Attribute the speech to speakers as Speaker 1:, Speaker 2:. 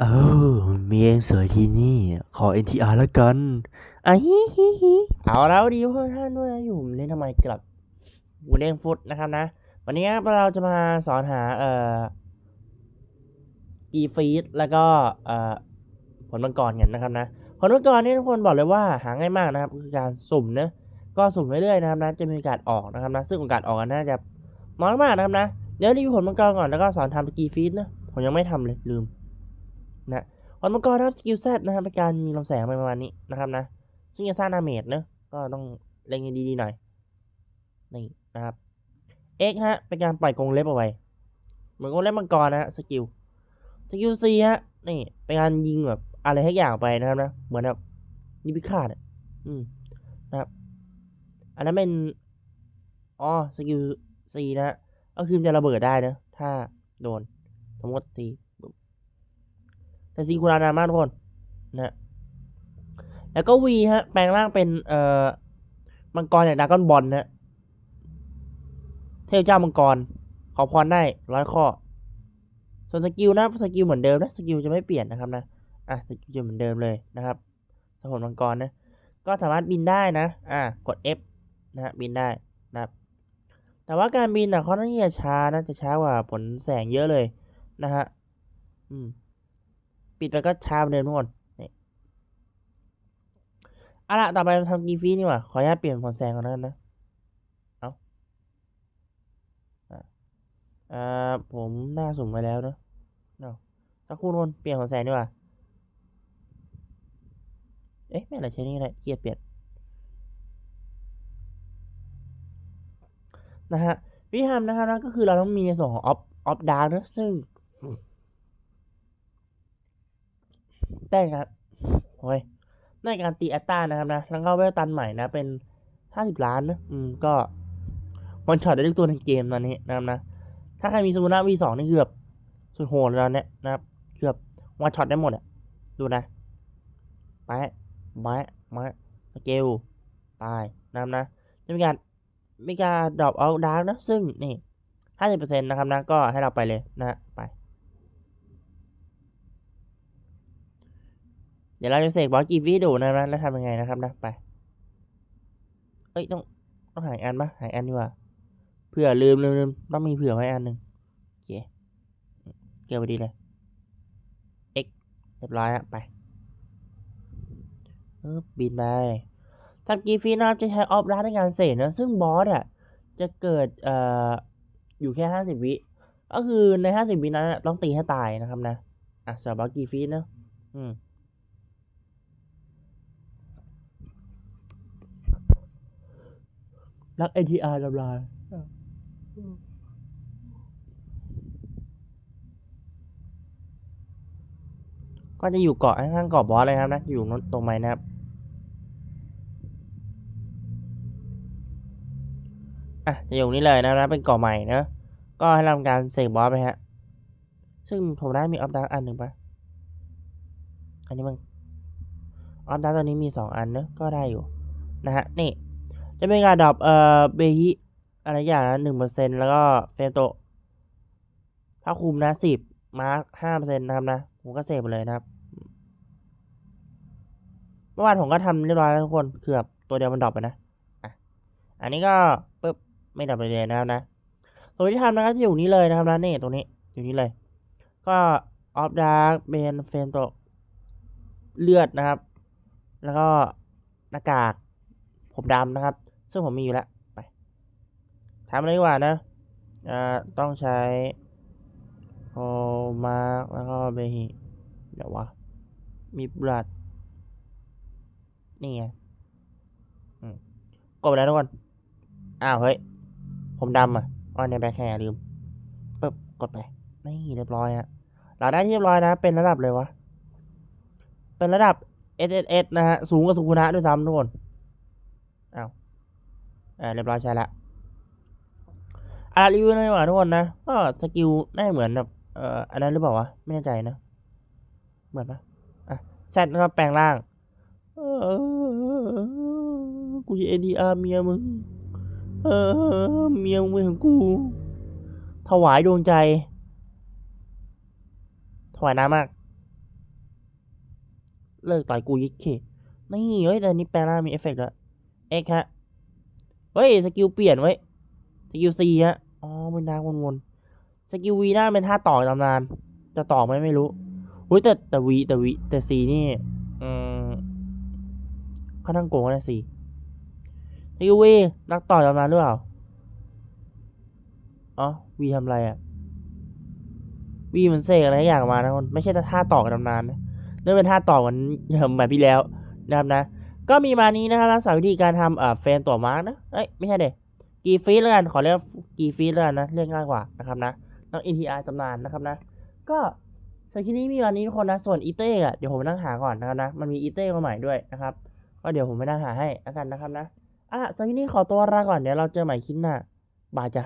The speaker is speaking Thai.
Speaker 1: เออมียงสวยที่นี่ ขอ NTR แล้วกันอะฮิฮิฮิเอาแล้วดีเพื่อนท่านด้วยนะอยู่ผมเล่นทำไมกลับวูเด้งฟุตนะครับนะ วันนี้เราจะมาสอนหาเอ่ออีฟีดแล้วก็เอ่อผลมังกรกันนะครับนะผลมังกรนี่ทุกคนบอกเลยว่าหาง่ายมากนะครับคือการสุ่มเนะก็สุ่มเรื่อยๆนะครับนะจะมีโอกาสออกนะครับนะซึ่งโอกาสออกกันน่าจะน้อยมากนะครับนะเดี๋ยวรีวิวผลมังกรก่อนแล้วก็สอนทำกีฟีดนะผมยังไม่ทำเลยลืม นะผลมังกรนะครับสกิลเซตนะครับเป็นการยิงลำแสงไปประมาณนี้นะครับนะ ซึ่งจะสร้างดาเมจเนอะก็ต้องเล็งดีๆหน่อย นี่นะครับ X ฮะ เป็นการปล่อยกรงเล็บเอาไว้ เหมือนกรงเล็บมังกรนะฮะสกิล สกิล C ฮะ นี่ เป็นการยิงแบบอะไรทุกอย่างไปนะครับนะ เหมือนแบบยิงพิฆาตอืมนะครับ อันนั้นเป็น อ๋อ สกิล C นะฮะก็คือจะระเบิดได้นะ ถ้าโดน สมมติตี แต่ซีคูรานามากทุกคนนะแล้วก็วีฮะ แปลงร่างเป็น เอ่อ มังกรจากดากอนบอลนะเทพเจ้ามังกร ขอพรได้ร้อยข้อ ส่วนสกิลนะสกิลเหมือนเดิมนะสกิลจะไม่เปลี่ยนนะครับนะอะสกิลจะเหมือนเดิมเลยนะครับสมุนมังกรนะก็สามารถบินได้นะ อะกด F นะฮะบินได้นะครับ แต่ว่าการบินอะเขาต้องที่จะช้านะจะช้ากว่าผลแสงเยอะเลยนะฮะอืม ปิดไปก็ช้าเหมือนเดิมทุกคนนี่อาละต่อไปเราทำกีฟีนี่ว่าขออนุญาตเปลี่ยนผลแสงก่อนแล้วกันนะ เอาอ่าผมหน้าสุ่มไปแล้วเนอะเอาถ้าคุณนเปลี่ยนผลแสงดีกว่า เอ๊ะไม่อะไรใช้นี่ก็ได้เกียดเปลี่ยนนะฮะวิธีทำนะครับนะก็คือเราต้องมีในส่วนของออฟออฟดาร์นะซึ่ง ได้ครับโอ้ยได้การตีอัตตานะครับนะแล้วก็เวลตันใหม่นะ เป็นห้าสิบล้านนะอืมก็วันช็อตได้ทุกตัวในเกมตอนนี้นะครับนะ ถ้าใครมีซูนาวีสองนี่คือบสุดโหดแล้วเนี่ยนะครับคือบวันช็อตได้หมดอะดูนะไปไม้ไม้สเกลตายนะครับนะจะมีการมีการดรอปเอาดาร์กนะ ซึ่งนี่ห้าสิบเปอร์เซ็นต์นะครับนะ ก็ให้เราไปเลยนะไป เดี๋ยวเราจะเสกบอสกีฟีดูนะครับนะแล้วทำยังไงนะครับนะ ไป เอ้ยต้องต้องหายอันปะหายอันดีกว่า เผื่อลืมลืมลืมต้องมีเผื่อไว้อันหนึ่งโอเคเกี่ยวไปดีเลย x เรียบร้อยอะไปเออบินไปทำกีฟีนะครับจะใช้ออฟรัดในการเสกนะ ซึ่งบอสอะจะเกิดเอ่ออยู่แค่ห้าสิบวิ ก็คือในห้าสิบวินั้นอะต้องตีให้ตายนะครับนะ อะสำหรับบอสกีฟีนะ อืม รัก NTR ทำลายก็จะอยู่เกาะข้างเกาะบอสเลยครับนะ อยู่ตรงไม้นะครับ อะ จะอยู่นี่เลยนะครับเป็นเกาะใหม่นะก็ให้ทำการเสกบอสไปฮะ ซึ่งผมได้มีออฟดาร์อันหนึ่งปะอันนี้มันออฟดาร์ตอนนี้มีสองอันเนอะก็ได้อยู่ นะฮะ นี่ จะเป็นการดรอปเอ่อเบฮิอะไรอย่างนะหนึ่งเปอร์เซ็นแล้วก็เฟนโตถ้าคุมนะสิบมาร์คห้าเปอร์เซ็นต์นะครับนะผมก็เซฟไปเลยนะครับ เมื่อวานผมก็ทำเรียบร้อยแล้วทุกคนคือแบบตัวเดียวมันดรอปไปนะอะอันนี้ก็ปึ๊บไม่ดรอปเลยนะครับนะตัวที่ทำนะครับจะอยู่นี้เลยนะครับนะนี่ตรงนี้อยู่นี้เลย ก็ออฟดาร์กเบนเฟนโตเลือดนะครับ แล้วก็หน้ากากผมดำนะครับ ซึ่งผมมีอยู่แล้วไปทำอะไรดีกว่านะอ่าต้องใช้โอมาร์แล้วก็เบฮิเดี๋ยววะมีบลัดนี่ไงกดไปแล้วทุกคนอ้าวเฮ้ย ผมดำอะอ๋อในแบ็คแฮร์ลืมปึ๊บกดไปนี่เรียบร้อยฮะเราได้ที่เรียบร้อยนะ เป็นระดับเลยวะ เป็นระดับ S S S นะฮะ สูงกว่าสุขุนะด้วยซ้ำทุกคน อ่าเรียบร้อยใช่ละอ่ารีวิวหน่อยว่าทุกคนนะก็สกิลน่าเหมือนแบบเอ่ออันนั้นหรือเปล่าวะไม่แน่ใจนะ เหมือนปะอะแซดก็แปลงร่างกูจะเอ็นดีอาร์เมียมึงเออเมียมึงเป็นของกู ถวายดวงใจ ถวายน้ำมาก เลิกต่อยกูยิกเคนี่เฮ้ยแต่นนี้แปลงร่างมีเอฟเฟกต์แล้วเอ็กฮะ เฮ้ยสกิลเปลี่ยนไว้สกิลซีฮะอ๋อเป็นทางวนๆสกิลวีน่าเป็นท่าต่อตำนาน จะต่อไหมไม่รู้อุ้ยแต่แต่วีแต่วีแต่ซีนี่อืมค่อนข้างโกงนะซีสกิลวีนักต่อตำนานหรือเปล่าอ๋อวีทำอะไรอะ่ะวีมันเสกอะไรอย่างมานะคนไม่ใช่ท่าต่อกับตำนานนะเนื่องเป็นท่าต่อเหมือนแบบพี่แล้วนะครับนะ ก็มีมานี้นะครับรักษาวิธีการทำเอ่อแฟนตัวมาร์กนะเอ้ยไม่ใช่เด็กกีฟีดแล้วกันขอเรียกกีฟีดแล้วกันนะเรียกง่ายกว่านะครับนะต้อง NTR ตำนานนะครับนะ ก็สำหรับคลินี้มีวันนี้ทุกคนนะส่วนอีเต้อะเดี๋ยวผมไปนั่งหาก่อนนะครับนะมันมีอีเต้มาใหม่ด้วยนะครับก็เดี๋ยวผมไปนั่งหาให้แล้วกันนะครับนะอะสำหรับคลินี้ขอตัวลาก่อนเดี๋ยวเราเจอใหม่คลิปหน้าบายจ้ะ